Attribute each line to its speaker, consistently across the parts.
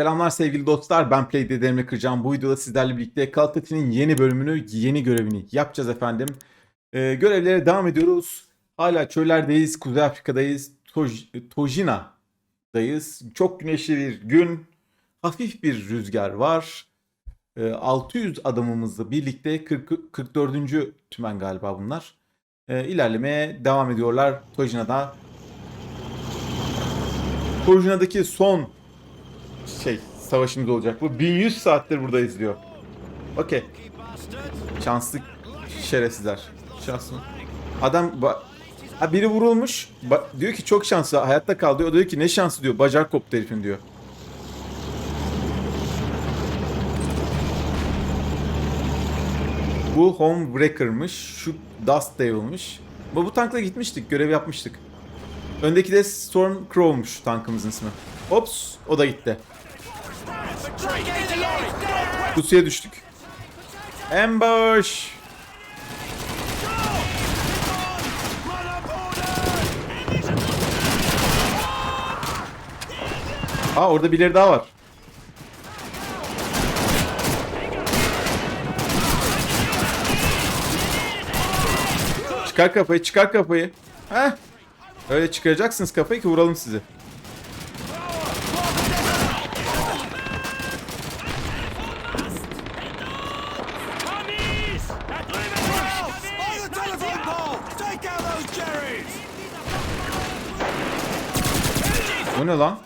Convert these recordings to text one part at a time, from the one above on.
Speaker 1: Selamlar sevgili dostlar. Ben Play Dedelimle Kıracağım. Bu videoda sizlerle birlikte Call yeni bölümünü, yeni görevini yapacağız efendim. Ee, görevlere devam ediyoruz. Hala çöllerdeyiz. Kuzey Afrika'dayız. Toj- Tojina'dayız. Çok güneşli bir gün. Hafif bir rüzgar var. Ee, 600 adamımızla birlikte 40, 44. tümen galiba bunlar. Ee, ilerlemeye devam ediyorlar Tojina'da. Tojina'daki son şey savaşımız olacak. Bu 1100 saattir buradayız diyor. Okey. Şanslı şerefsizler. Şanslı. Adam ha biri vurulmuş. Diyor ki çok şanslı hayatta kaldı. O diyor ki ne şansı diyor. Bacak koptu herifin diyor. Bu Homebreaker'mış. Şu Dust Devil'mış. Bu, bu tankla gitmiştik. Görev yapmıştık. Öndeki de Stormcrow'muş tankımızın ismi. Ops o da gitti. Pusuya düştük. Ambush. Aa orada birileri daha var. Çıkar kafayı, çıkar kafayı. Heh. Öyle çıkaracaksınız kafayı ki vuralım sizi. O ne lan?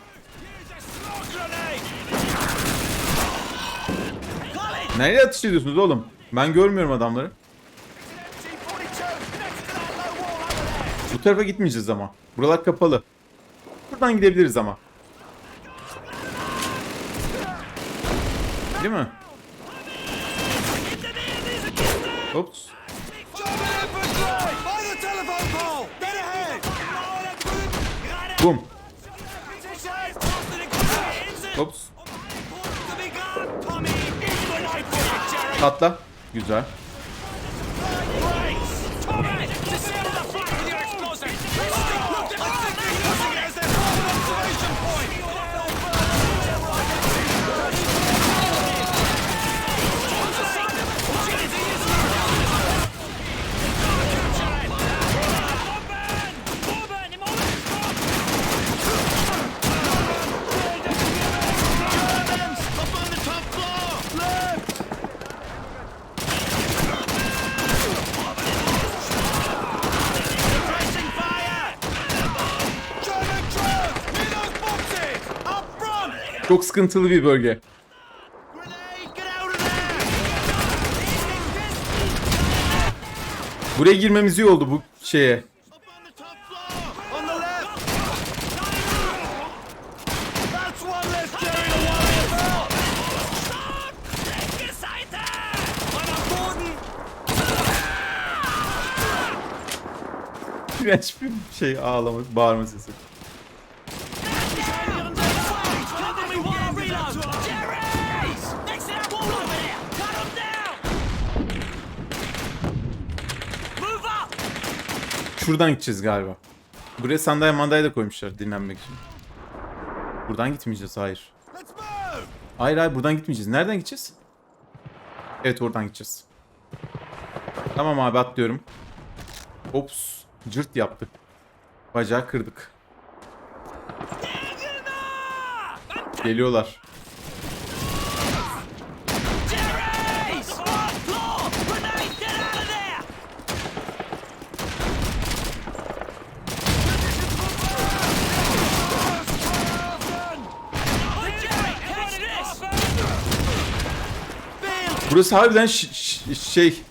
Speaker 1: Nereye atış ediyorsunuz oğlum? Ben görmüyorum adamları. Bu tarafa gitmeyeceğiz ama. Buralar kapalı. Buradan gidebiliriz ama. Değil mi? Ops.
Speaker 2: German
Speaker 1: Ops. Patla. Güzel. Çok sıkıntılı bir bölge. Buraya girmemiz iyi oldu bu şeye. İğrenç bir şey ağlama, bağırma sesi. Şuradan gideceğiz galiba. Buraya sandalye mandalye de koymuşlar dinlenmek için. Buradan gitmeyeceğiz hayır. Hayır hayır buradan gitmeyeceğiz. Nereden gideceğiz? Evet oradan gideceğiz. Tamam abi atlıyorum. Ops. Cırt yaptı. Bacağı kırdık. Geliyorlar. Burası harbiden şey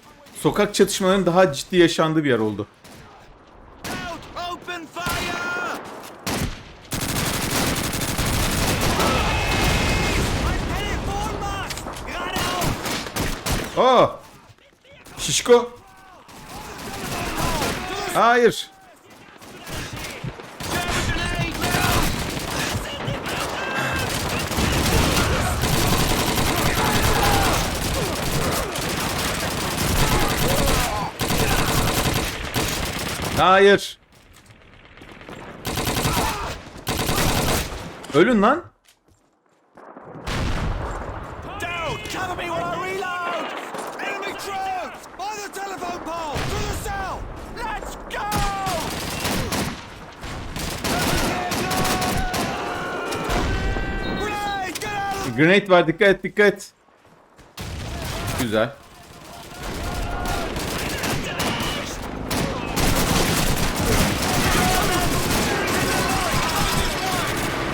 Speaker 1: sokak çatışmalarının daha ciddi yaşandığı bir yer oldu. Aa! Şişko. Hayır. Hayır. Ölün lan. Grenade var dikkat et dikkat. Güzel.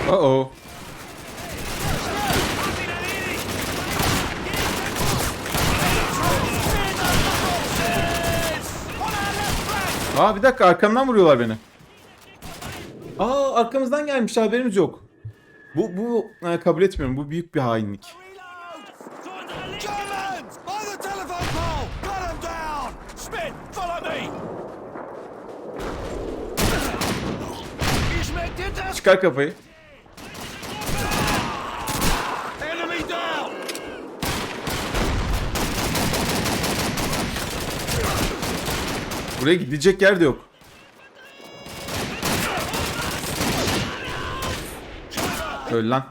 Speaker 1: Uh oh. Aa bir dakika arkamdan vuruyorlar beni. Aa arkamızdan gelmiş haberimiz yok. Bu bu e, kabul etmiyorum. Bu büyük bir hainlik.
Speaker 2: Germans! By
Speaker 1: Buraya gidecek yer de yok. Öl lan.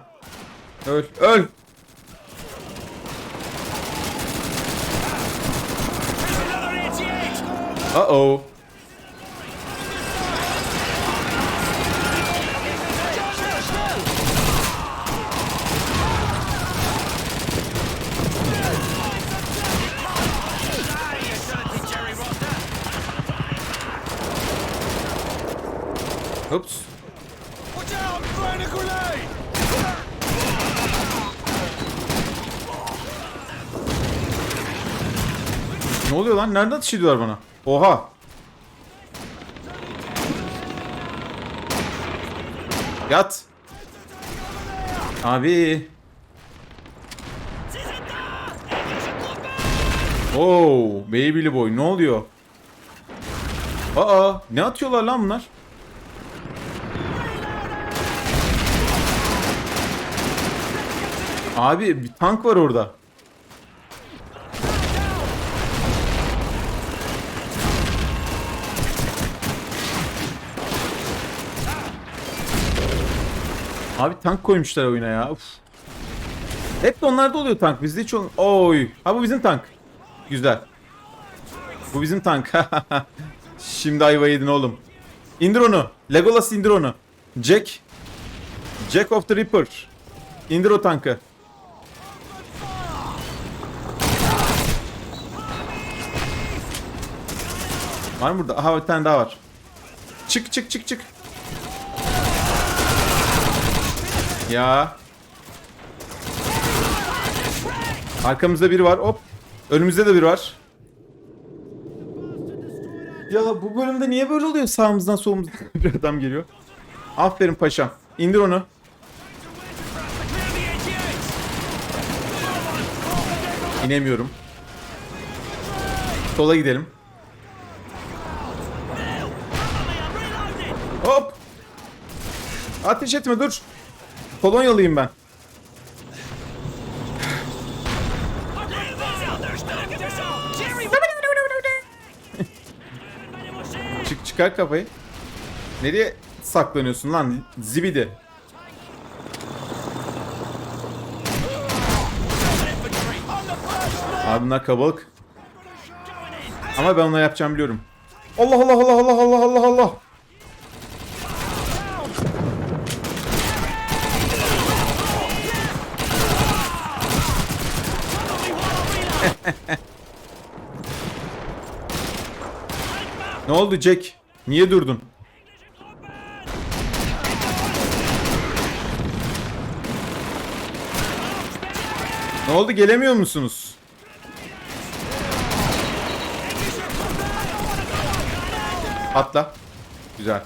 Speaker 1: Öl, öl. Uh oh. Ups.
Speaker 2: Watch out! Throwing a grenade!
Speaker 1: Ne oluyor lan? Nereden ateş ediyorlar bana? Oha. Yat. Abi. Oo, Babyli boy ne oluyor? Aa, ne atıyorlar lan bunlar? Abi bir tank var orada. Abi tank koymuşlar oyuna ya. Uf. Hep de onlarda oluyor tank. Bizde hiç Oy. Ha bu bizim tank. Güzel. Bu bizim tank. Şimdi ayva yedin oğlum. İndir onu. Legolas indir onu. Jack. Jack of the Ripper. İndir o tankı. Var mı burada? Aha bir tane daha var. Çık çık çık çık. Ya. Arkamızda biri var. Hop. Önümüzde de biri var. Ya bu bölümde niye böyle oluyor? Sağımızdan solumuzdan bir adam geliyor. Aferin paşam. İndir onu. İnemiyorum. Sola gidelim. Hop. Ateş etme dur. Kolonyalıyım ben. Çık çıkar kafayı. Nereye saklanıyorsun lan zibidi? Abi bunlar kabalık. Ama ben onları yapacağım biliyorum. Allah Allah Allah Allah Allah Allah Allah. Ne oldu Jack? Niye durdun? Ne oldu gelemiyor musunuz? Atla. Güzel.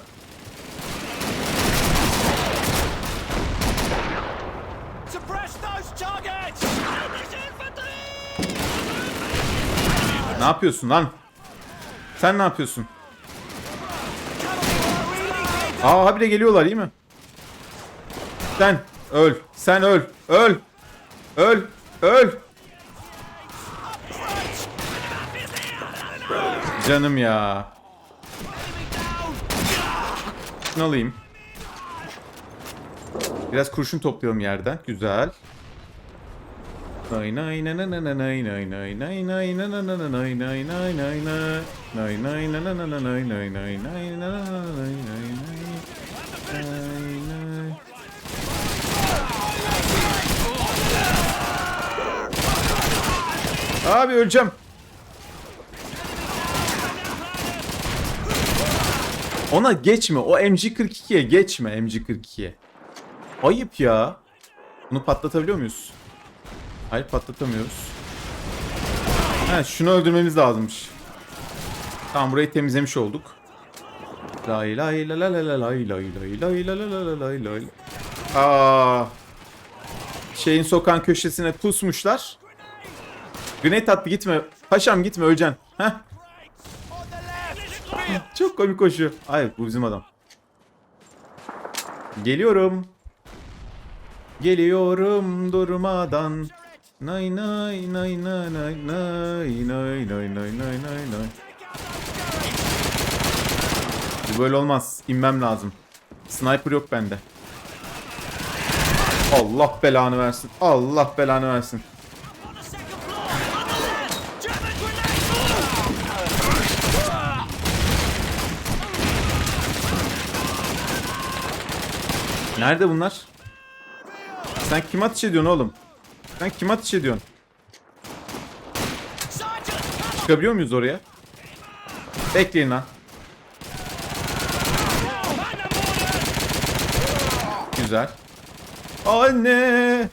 Speaker 1: Ne yapıyorsun lan? Sen ne yapıyorsun? Aa habire geliyorlar iyi mi? Sen öl. Sen öl. Öl. Öl. Öl. Canım ya. Şunu alayım. Biraz kurşun toplayalım yerden. Güzel. Nay nay na na na na nay nay nay nay nay na na na na nay nay nay nay na nay nay na na na na nay nay nay nay na na na na nay nay nay nay nay Abi öleceğim. Ona geçme. O MG42'ye geçme MG42'ye. Ayıp ya. Bunu patlatabiliyor muyuz? Hayır patlatamıyoruz. Ha, şunu öldürmemiz lazımmış. Tamam burayı temizlemiş olduk. Lay lay la la la la lay lay lay lay la la la la lay lay. Aa. Şeyin sokan köşesine pusmuşlar. Grenade attı gitme. Paşam gitme öleceksin. Heh. Çok komik koşuyor. Hayır bu bizim adam. Geliyorum. Geliyorum durmadan. Nay nay nay nay nay nay nay nay nay nay nay nay. Bu böyle olmaz. İnmem lazım. Sniper yok bende. Allah belanı versin. Allah belanı versin. Nerede bunlar? Sen kim ateş ediyorsun oğlum? Sen kim ateş ediyorsun? Çıkabiliyor muyuz oraya? Bekleyin lan. Güzel. Anne!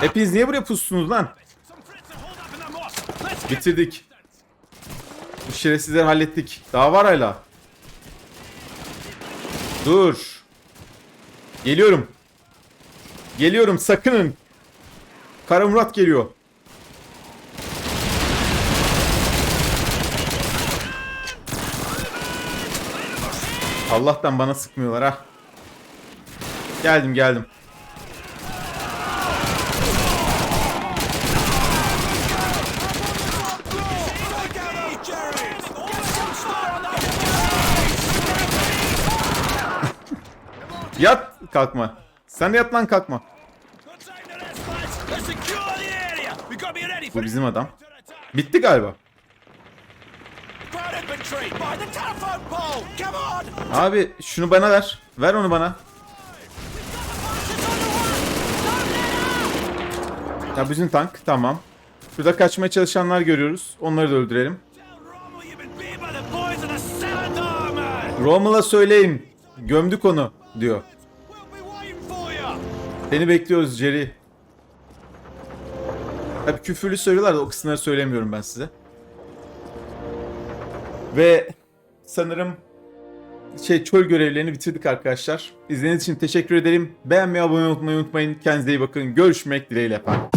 Speaker 1: Hepiniz niye buraya pustunuz lan? Bitirdik. Bu şerefsizleri hallettik. Daha var hala. Dur. Geliyorum. Geliyorum sakının. Kara Murat geliyor. Allah'tan bana sıkmıyorlar ha. Geldim geldim. kalkma. Sen de yat lan kalkma. Bu bizim adam. Bitti galiba. Abi şunu bana ver. Ver onu bana. Ya bizim tank tamam. Şurada kaçmaya çalışanlar görüyoruz. Onları da öldürelim. Romul'a söyleyin. Gömdük onu diyor. Seni bekliyoruz Jerry. Tabii küfürlü söylüyorlar da o kısımları söylemiyorum ben size. Ve sanırım şey çöl görevlerini bitirdik arkadaşlar. İzlediğiniz için teşekkür ederim. Beğenmeyi, abone olmayı unutmayın. Kendinize iyi bakın. Görüşmek dileğiyle efendim.